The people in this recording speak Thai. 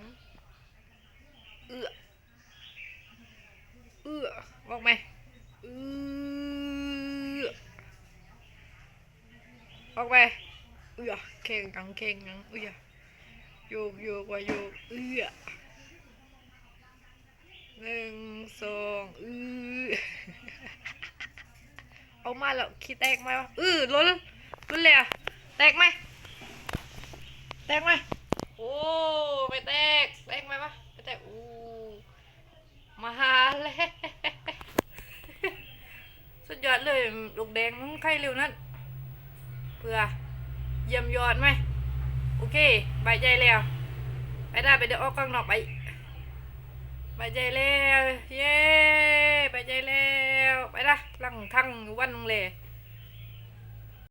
งเอื้อเอื้อบอกไหมเอื้อออกไปเอื้อเข่งกังเข่งกังเอื้อโยกโยกว่าโยกเอื้อหนึ่งสองอื้อเอามาแล้วขี้แตกไหมวะอื้อล้นล้นเลยอะแตกไหม แตกไหมโอ้ไม่แตกแตกไหมวะไม่แตกอู้มาหาแล้วสุดยอดเลยลูกแดงมันใครเร็วนั่นเพื่อเยี่ยมยอดไหมโอเคใบายใจแล้ว ไปได้ไปเดี๋ยวออกกล้องนอกไปใบายใจแล้ว เย้ใบายใจแล้ว ไปละหลังทั้งวันงเลย